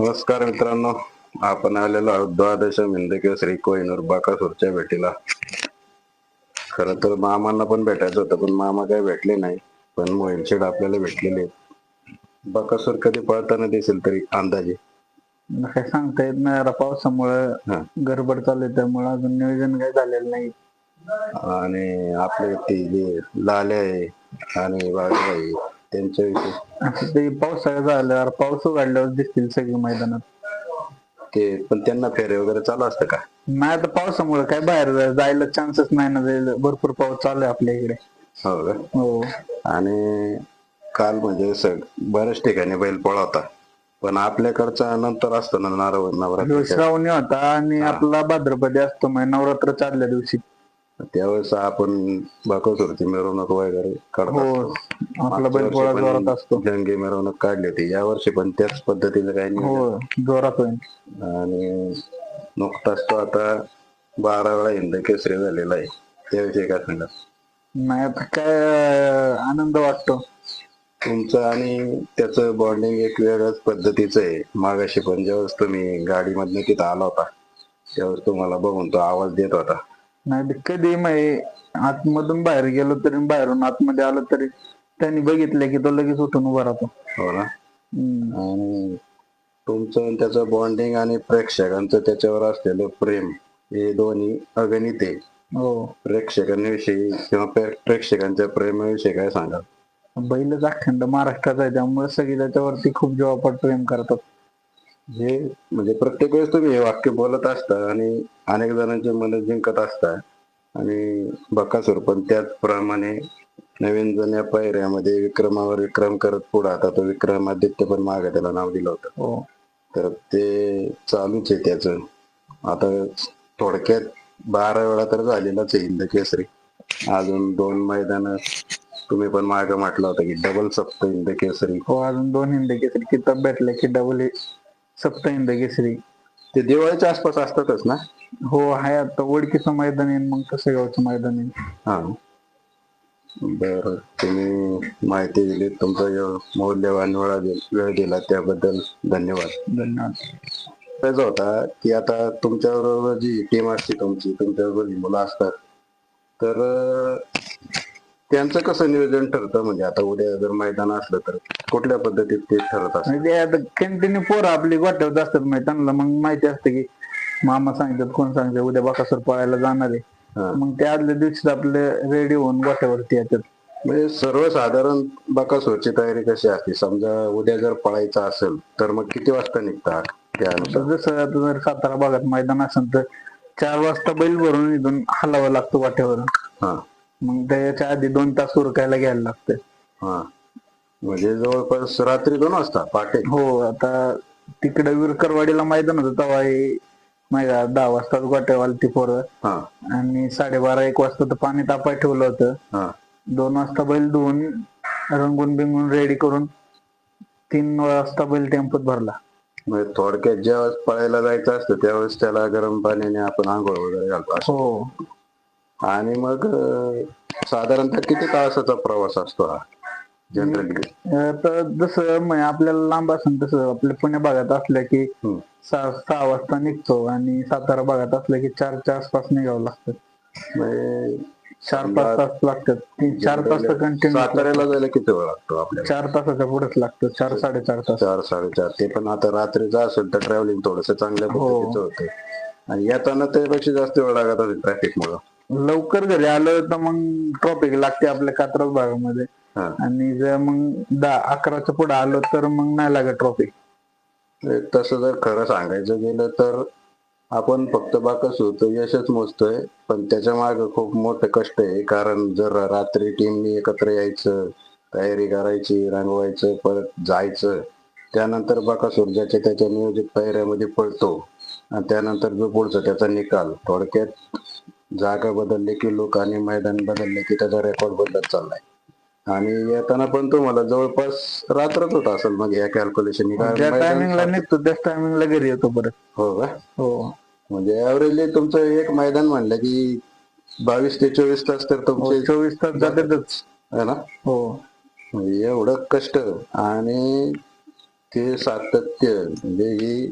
नमस्कार मित्रांनो. आपण आलेलो आहोत द्वादश मिंदके श्री कोहिनूर बाकासूरच्या भेटीला. खर तर मामांना पण भेटायचं होतं पण मामा काही भेटले नाही. पण मोहिलशेड आपल्याला भेटलेले बाकासूर कधी पळताना दिसेल तरी अंदाजे? काय सांगता येत नाही आता पावसामुळं. गडबड चालू आहे त्यामुळं अजून नियोजन काही झालेलं नाही. आणि आपले ते जे लाले आहे आणि बाळूबाई त्यांच्याविषयी आता ते पावसाळा झाल्यावर पाऊस उघडल्यावर दिसतील सगळी मैदानात. ते पण त्यांना फेरे वगैरे चालू असतं का? नाही आता पावसामुळे काय बाहेर जा- जायला चान्सच नाही ना जायला. भरपूर पाऊस चालू आहे आपल्या इकडे. हो का? हो. आणि काल म्हणजे सग बऱ्याच ठिकाणी बैल पळवता पण आपल्याकडचा नंतर असतो ना नारळ नवरात्र श्रावणी होता आणि आपला भाद्रपदी असतो म्हणजे नवरात्र चालल्या दिवशी. त्यावेळेस आपण बाकोसुरची मिरवणूक वगैरे हो काढतो आपला जोरात असतो. जंगी मिरवणूक काढली होती. या वर्षी पण त्याच पद्धतीचं काही नाही हो जोरात होईल आणि नुकताच तो आता बारा वेळा हिंद केसरी झालेला आहे. त्याविषयी काय सांगा नाही आता काय आनंद वाटतो. तुमचं आणि त्याचं बॉन्डिंग एक वेगळ्याच पद्धतीचं आहे. मागाशी पण ज्यावेळेस तुम्ही गाडीमधनं तिथं आला होता त्यावेळेस तुम्हाला बघून तो आवाज देत होता. नाही कधी म्हणजे आतमधून बाहेर गेलो तरी बाहेरून आतमध्ये आलो तरी त्यांनी बघितलं की तो लगेच उठून उभा राहतो. हो ना? हम्म. आणि तुमचं आणि त्याचं बॉन्डिंग आणि प्रेक्षकांचं त्याच्यावर असलेलं प्रेम हे दोन्ही अगणित आहे. हो. प्रेक्षकांविषयी किंवा प्रे- प्रेक्षकांच्या प्रेमाविषयी काय सांगाल? बैलच अखंड महाराष्ट्राचा आहे त्यामुळे सगळी त्याच्यावरती खूप जीवापट प्रेम करतात. हे म्हणजे प्रत्येक वेळेस तुम्ही हे वाक्य बोलत असता आणि अनेक जणांचे मन जिंकत असता आणि बकासूर पण त्याचप्रमाणे नवीन जुन्या पायऱ्यामध्ये विक्रमावर विक्रम करत पुढे. आता तो विक्रमादित्य पण मागे त्याला नाव दिलं होतं. हो. तर ते चालूच आहे त्याच. आता थोडक्यात बारा वेळा तर झालेलाच आहे हिंद केसरी. अजून दोन मैदान तुम्ही पण मागे म्हटलं होतं की डबल सप्त हिंद केसरी. हो अजून दोन हिंद केसरी. किताब भेटले की डबल सप्त हिंद केसरी. ते दिवाळीच्या आसपास असतातच ना? हो आहे आता. ओळखीचं मैदान येईन मग गावचं मैदान येईन हा. बर. तुम्ही माहिती दिली. तुमचा यो- मौल्यवान वेळा दि- वेळ दिला त्याबद्दल धन्यवाद. धन्यवाद. त्याचा होता की आता तुमच्याबरोबर जी टीम असते तुमची तुमच्याबरोबर जी मुलं असतात तर अं, त्यांचं कसं नियोजन ठरतं? म्हणजे आता उद्या जर मैदान असलं तर. कुठल्या पद्धतीत ते ठरत असतं? म्हणजे आता कंटिन्यू पोरं आपली गोठ्यावर असतात माहिती त्यांना मग माहिती असते की मामा सांगतात कोण सांगतात उद्या बकासूर पळायला जाणार आहे. मग त्या आदल्या दिवशी आपले रेडी होऊन गोठ्यावरती येतात. म्हणजे सर्वसाधारण बकासूरची तयारी कशी असते? समजा उद्या जर पळायचं असेल तर मग किती वाजता निघतात त्यानुसार तर जसं आता जर सातारा भागात मैदान असेल तर चार वाजता बैल भरून इथून हलावं लागतं वाट्यावरून हा. मग त्याच्या आधी दोन तास उरकायला घ्यायला लागतं. हा. म्हणजे जवळपास रात्री दोन वाजता पहाटे. हो आता तिकडे विरकरवाडीला मैदान होतं तेव्हा हे माहिती आहे, दहा वाजता गोट्यावाला ती पोरं. हा. आणि साडेबारा एक वाजता तर पाणी तापाय ठेवलं होतं. हा. दोन वाजता बैल धुवून रंगून बिंगून रेडी करून तीन वाजता बैल टेम्पोत भरला. म्हणजे थोडक्यात ज्यावेळेस पळायला जायचं असतं त्यावेळेस त्याला गरम पाण्याने आपण आंघोळ वगैरे घालतो असं. हो. आणि मग अं, साधारणतः किती तासाचा प्रवास असतो हा? जनरली तर जसं म्हणजे आपल्याला लांब असेल तसं आपल्या पुण्या भागात असलं की सहा सहा वाजता निघतो आणि सातारा भागात असलं की चारच्या आसपास निघावं लागतं. म्हणजे चार पाच तास लागतात. तीन चार तास कंटिन्यू साताऱ्याला जायला किती वेळ लागतो आपल्याला? चार तासाच्या पुढेच लागतं. चार साडेचार तास. चार साडेचार. ते पण आता रात्रीचं असेल तर ट्रॅव्हलिंग थोडस चांगल्या हो. पद्धतीचं होतं. आणि येताना त्यापेक्षा जास्त वेळ लागत असेल ट्रॅफिक मुळे. लवकर घरी आलं तर मग ट्रॉफिक लागते आपल्या कात्रज भागामध्ये. आणि जर मग दहा अकराच्या पुढे आलो तर मग नाही लागत म्हणजे तसं जर खरं सांगायचं गेलं तर आपण फक्त बाकस होतो यशच मोजतोय पण त्याच्यामागे खूप मोठं कष्ट आहे. कारण जर रात्री टीमनी एकत्र यायचं तयारी करायची रंगवायचं परत जायचं त्यानंतर बाकासूर ज्याच्या त्याच्या नियोजित पायऱ्यामध्ये पडतो आणि त्यानंतर जो पुढचा त्याचा निकाल थोडक्यात जागा बदलले की लोक आणि मैदान बदलले की त्याचा रेकॉर्ड बदलत चाललाय. आणि येताना पण तुम्हाला जवळपास रात्रच होत असेल मग या कॅल्क्युलेशन टायमिंगला निघतो त्याच टायमिंगला घरी येतो परत. हो का? हो. म्हणजे ऍव्हरेजली तुमचं एक मैदान म्हणलं की बावीस ते चोवीस तास तर तुमचे चोवीस तास जातातच. आहे ना? हो. म्हणजे एवढं कष्ट आणि ते सातत्य म्हणजे ही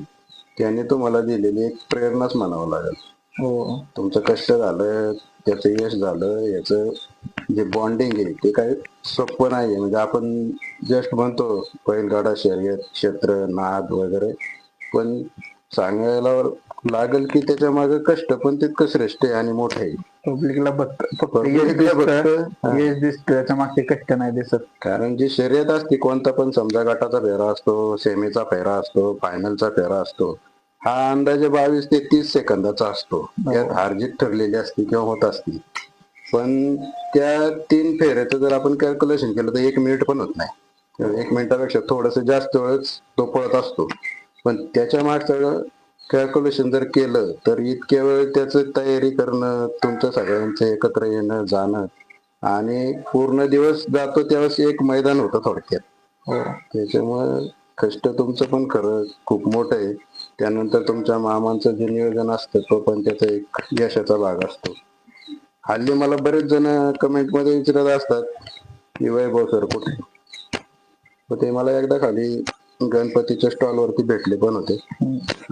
त्याने तुम्हाला दिलेली एक प्रेरणाच म्हणावं लागेल. हो. तुमचं कष्ट झालं त्याचं यश झालं याचं जे बॉन्डिंग आहे ते काही सोपं नाही म्हणजे आपण जस्ट म्हणतो बैलगाडा शर्यत क्षेत्र नाद वगैरे. पण सांगायला लागेल की त्याच्यामागे कष्ट पण तितकं श्रेष्ठ आहे आणि मोठं आहे. पब्लिकला दिसतं. दिसतं त्याच्या मागचे कष्ट नाही दिसत. कारण जी शर्यत असते कोणता पण समजा गटाचा फेरा असतो सेमीचा फेरा असतो फायनलचा फेरा असतो हा अंदाजे बावीस ते तीस सेकंदाचा असतो. त्यात हारजीत ठरलेली असते किंवा होत असते. पण त्या तीन फेऱ्याचं जर आपण कॅल्क्युलेशन केलं तर एक मिनिट पण होत नाही. एक मिनिटापेक्षा थोडस जास्त वेळच तो पळत असतो. पण त्याच्या मागचं कॅल्क्युलेशन जर केलं तर इतक्या वेळ त्याचं तयारी करणं तुमचं सगळ्यांचं एकत्र येणं जाणं आणि पूर्ण दिवस जातो त्यावेळेस एक मैदान होतं थोडक्यात. हो. त्याच्यामुळे कष्ट तुमचं पण खरं खूप मोठं आहे. त्यानंतर तुमच्या मामांचं जे नियोजन असतं तो पण त्याचा एक यशाचा भाग असतो. हल्ली मला बरेच जण कमेंटमध्ये विचारत असतात की वैभव सर कुठे ते मला एकदा खाली गणपतीच्या स्टॉल वरती भेटले पण होते.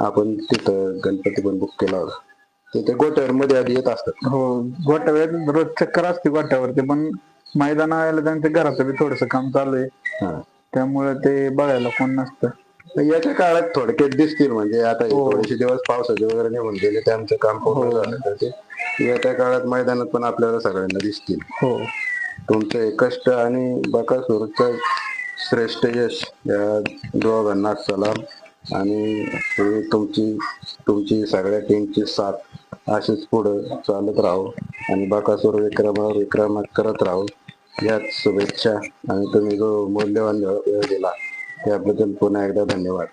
आपण तिथं गणपती पण बुक केला होता तिथे गोट्यावर मध्ये आधी येत असतात हो गोट्यावर रोज चक्कर असते गोट्यावरती पण मैदानाला त्यांच्या घराचं बी थोडस काम चालू आहे त्यामुळे ते बघायला कोण नसतं याच्या काळात थोडक्यात दिसतील म्हणजे आता हो. थोडेसे दिवस पावसाचे वगैरे निघून गेले त्यांचं काम पूर्ण हो. झालं तर ते येत्या काळात मैदानात पण आपल्याला सगळ्यांना दिसतील. हो. तुमचं कष्ट आणि बकासूरचं श्रेष्ठ यश या दोघांना सलाम आणि हे तुमची तुमची सगळ्या टीमची साथ अशीच पुढं चालत राहो. आणि बकासूर विक्रमावर विक्रम करत राहो. याच शुभेच्छा आणि तुम्ही जो मौल्यवान वेळ दिला त्याबद्दल पुन्हा एकदा धन्यवाद.